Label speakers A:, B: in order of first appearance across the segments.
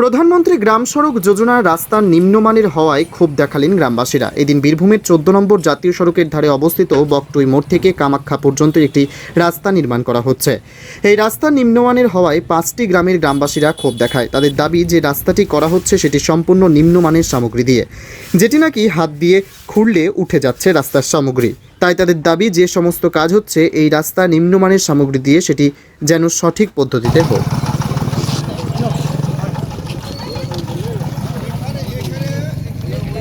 A: প্রধানমন্ত্রী গ্রাম সড়ক যোজনার রাস্তার নিম্নমানের হওয়ায় ক্ষোভ দেখালেন গ্রামবাসীরা। এদিন বীরভূমের চোদ্দ নম্বর জাতীয় সড়কের ধারে অবস্থিত বকটুই মোড় থেকে কামাখ্যা পর্যন্ত একটি রাস্তা নির্মাণ করা হচ্ছে। এই রাস্তা নিম্নমানের হওয়ায় পাঁচটি গ্রামের গ্রামবাসীরা ক্ষোভ দেখায়। তাদের দাবি যে রাস্তাটি করা হচ্ছে সেটি সম্পূর্ণ নিম্নমানের সামগ্রী দিয়ে। যেটি নাকি হাত দিয়ে খুঁড়লে উঠে যাচ্ছে রাস্তার সামগ্রী। তাই তাদের দাবি যে সমস্ত কাজ হচ্ছে, এই রাস্তা নিম্নমানের সামগ্রী দিয়ে সেটি যেন সঠিক পদ্ধতিতে হোক।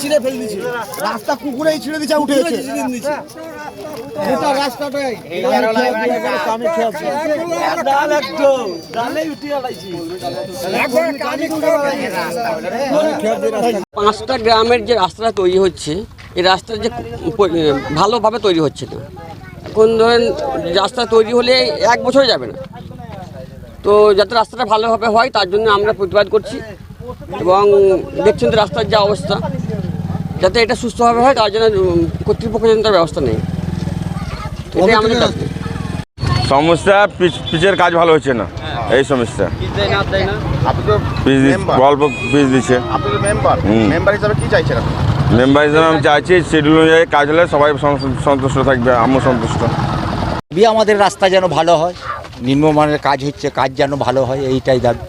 B: ছিঁড়ে ফেলে দিয়েছে রাস্তা কুকুরেই ছিঁড়ে দিচ্ছে উঠেছে গোটা রাস্তাটাই আমি খেয়েছি
C: পাঁচটা গ্রামের যে রাস্তাটা তৈরি হচ্ছে এই রাস্তা যে ভালোভাবে তৈরি হচ্ছে না এখন ধরেন রাস্তা তৈরি হলে এক বছর যাবে না তো যাতে রাস্তাটা ভালোভাবে হয় তার জন্য আমরা প্রতিবাদ করছি এবং দেখছেন তো রাস্তার যা অবস্থা যাতে এটা সুস্থভাবে হয় তার জন্য কর্তৃপক্ষ যেন তার ব্যবস্থা নেই। এটাই আমাদের
D: সমস্যা পিচ- পিচের কাজ ভালো হচ্ছে না এই সমস্যা।
E: আপনি তো মেম্বার
D: অল্প পিচ দিচ্ছে।
E: মেম্বার হিসাবে কি চাইছেন আপনি?
D: মেম্বার হিসেবে আমি চাইছি শিডিউল অনুযায়ী কাজ হলে সবাই সন্তুষ্ট থাকবে আমিও সন্তুষ্ট।
F: বি আমাদের রাস্তা যেন ভালো হয় নিম্নমানের কাজ হচ্ছে কাজ যেন ভালো হয় এইটাই দাবি।